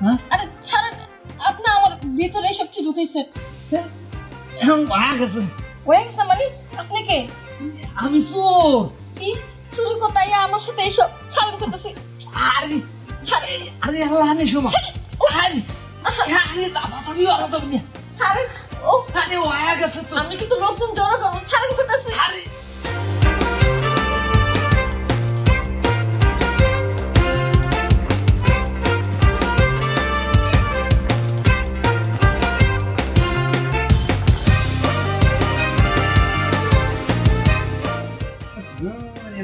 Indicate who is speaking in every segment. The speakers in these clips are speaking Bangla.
Speaker 1: হ্যাঁ?
Speaker 2: আরে ছাড়েন আপনি আমার ভিতরে এসব কি ঢুকেছেন
Speaker 1: এখন মায়া গেছে।
Speaker 2: হয়ে গেছে মানে? আপনি কে?
Speaker 1: আমি চোর।
Speaker 2: কি? চুরি কোথায় আমার সাথে এসব ছাড়েন করতেছি?
Speaker 1: আরে
Speaker 2: ছাড়েন।
Speaker 1: আরে আল্লাহ নে শোমা আরে আরে দাবা দাবি ওরা নিয়ে
Speaker 2: ছাড়েন। ও
Speaker 1: আরে মায়া গেছে তো।
Speaker 2: আমি কিন্তু লোকজন জড়ো করব ছাড়েন করতেছি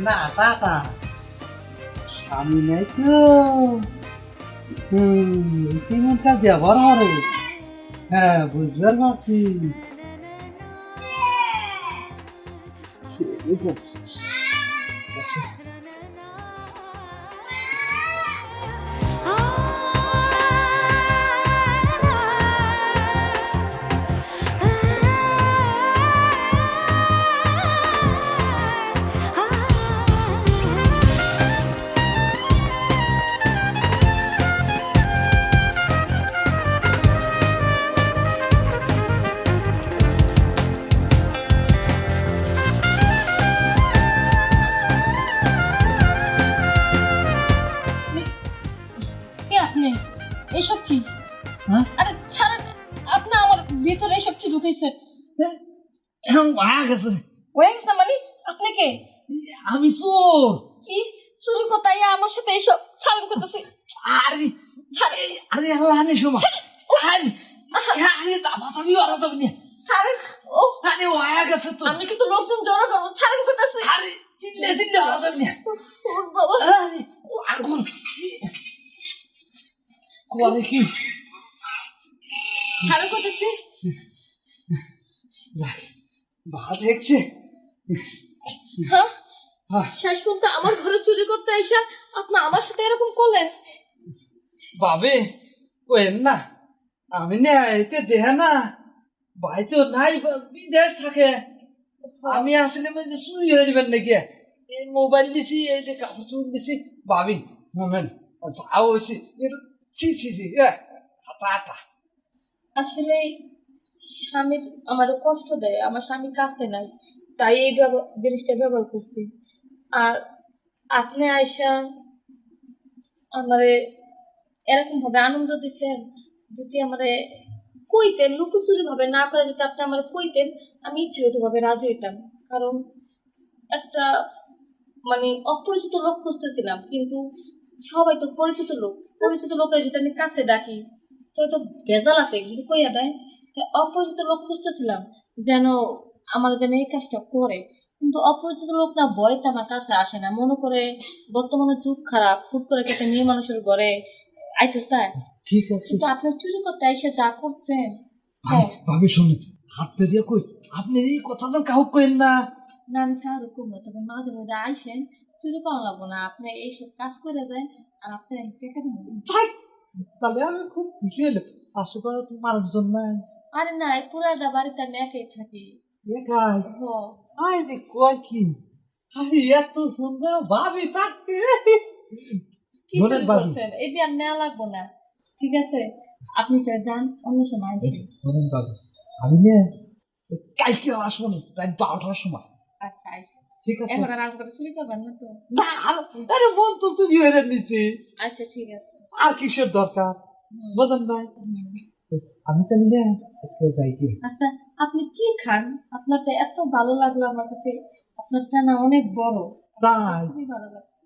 Speaker 1: না টাটা। আমি নাই তো। তেমনটা ব্যবহার করে। হ্যাঁ বুঝতে পারছি।
Speaker 2: এসব কি?
Speaker 1: হ্যাঁ?
Speaker 2: আরে ছাড়েন আপনি আমার ভিতরে এসব কি ঢুকেছেন
Speaker 1: মায়া গেছে।
Speaker 2: হয়ে গেছে মানে? আপনি কে?
Speaker 1: আমি চোর।
Speaker 2: কি? চুরি কোথায়? আমার সাথে এসব ছাড়েন করতেছি।
Speaker 1: আরে
Speaker 2: ছাড়েন।
Speaker 1: আরে আল্লাহ নে শোমা আরে আরে দাবা দাবি ওরা তো নিয়ে
Speaker 2: ছাড়েন। ও
Speaker 1: আরে মায়া গেছে তো।
Speaker 2: আমি কিন্তু লোকজন জড়ো করব। ছাড়েন করতেছি।
Speaker 1: আরে চিল্লে চিল্লে ওরা তো নিয়ে
Speaker 2: বাবা।
Speaker 1: করে কি?
Speaker 2: ছাড়েন করতেছি হ্যাঁ?
Speaker 1: আহ,
Speaker 2: শেষ পর্যন্ত আমার ঘরে চুরি করতে আইসা আপনি আমার সাথে এরকম করলেন?
Speaker 1: বাবে ওয়েন না আমি না এতে দেহে না ভাই তো নাই বিদেশ থাকে। আমি আসলে মানে চুরি হয়ে যাবেন নাকি? এই মোবাইল দিছি এই যে কাপড় চুল দিছি। ভাবি মোমেন যাও হয়েছি ছি ছি ছি আটা
Speaker 2: আসলে স্বামী আমার কষ্ট দেয়, আমার স্বামী কাছে নাই, তাই এই জিনিসটা ব্যবহার করছি। আর আপনি আয়সা আমারে এরকম ভাবে আনন্দ দিছেন, যদি আমারে কইতেন লুকোচুরি ভাবে না করে যদি আপনি আমার কইতেন, আমি ইচ্ছাকৃত ভাবে রাজি হইতাম। কারণ একটা মানে অপরিচিত লোক খুঁজতেছিলাম, কিন্তু সবাই তো পরিচিত লোক। পরিচিত লোকের যদি আমি কাছে ডাকি তাহলে তো ভেজাল আছে যদি কইয়া দেয় তাই অপরিচিত লোক খুঁজতেছিলাম যেন আমার যেন এই কাজটা করে। কিন্তু অপরিচিত লোক না ভয়তে আমার কাছে আসে না। মনে করে বর্তমানে যুগ খারাপ হুট করে একটা মেয়ে মানুষের ঘরে আইতে চায়
Speaker 1: ঠিক আছে।
Speaker 2: কিন্তু আপনার চুরি করতে এসে যা করছেন
Speaker 1: ভাবি
Speaker 2: হ্যাঁ।
Speaker 1: ভাবি শুনুন হাত ধরিয়া কই আপনি এই কথা তো কাউ কেন না।
Speaker 2: না আমি কারও করব তবে মাঝে মাঝে আইসেন চুরি করা লাগবো না আপনি এইসব কাজ করে যায় আর আপনি টাকা দিবেন
Speaker 1: থাক তাহলে আমি খুব খুশি তো মানুষজন নাই।
Speaker 2: আরে না এই পুরাটা বাড়িতে আমি একাই থাকি।
Speaker 1: একাই? আই রে কয় কি? আরে এত সুন্দর ভাবি থাকতে।
Speaker 2: কি করছেন? এটি আর নেওয়া লাগবো না। ঠিক আছে আপনি কে যান অন্য সময় আসেন
Speaker 1: বাবু আমি নে কালকে আসব না রাত বারোটার সময়।
Speaker 2: আচ্ছা আসেন
Speaker 1: ঠিক আছে।
Speaker 2: এখন আর আম করে চুরি করবেন না তো?
Speaker 1: না আরে মন তো চুরি হয়ে নিচ্ছে
Speaker 2: আচ্ছা ঠিক আছে।
Speaker 1: আর কিসের দরকার? বোঝেন নাই? আমি তাহলে আজকে যাই কি
Speaker 2: আচ্ছা আপনি কি খান? আপনারটা এত ভালো লাগল আমার কাছে। আপনারটা না অনেক বড়।
Speaker 1: তাই?
Speaker 2: খুবই ভালো লাগছে।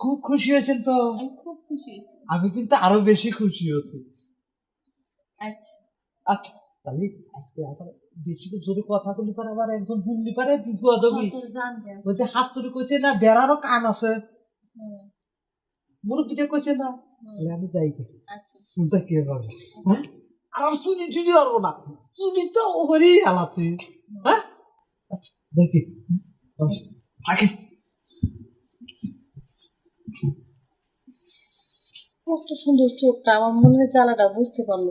Speaker 1: খুব খুশি হয়েছেন তো?
Speaker 2: আমি খুব খুশি হয়েছি।
Speaker 1: আমি কিন্তু আরও বেশি খুশি হচ্ছি
Speaker 2: আচ্ছা।
Speaker 1: আচ্ছা তাহলে আজকে আবার বেশি জোরে কথা বলি পারে আবার একজন শুনলি পারে বিপদ হবি
Speaker 2: জানবেন
Speaker 1: হাস্তরি কইছে না বেড়ারও কান আছে। মুরব্বীটা কইছে না। আমি যাই
Speaker 2: আচ্ছা।
Speaker 1: চিন্তা কে পাবে হ্যাঁ? আর পারব না। তো ওপরেই হালাতে হ্যাঁ? আচ্ছা দেখি। থাকে
Speaker 2: কত সুন্দর চোখটা আমার মনে হয় জ্বালাটা বুঝতে পারল।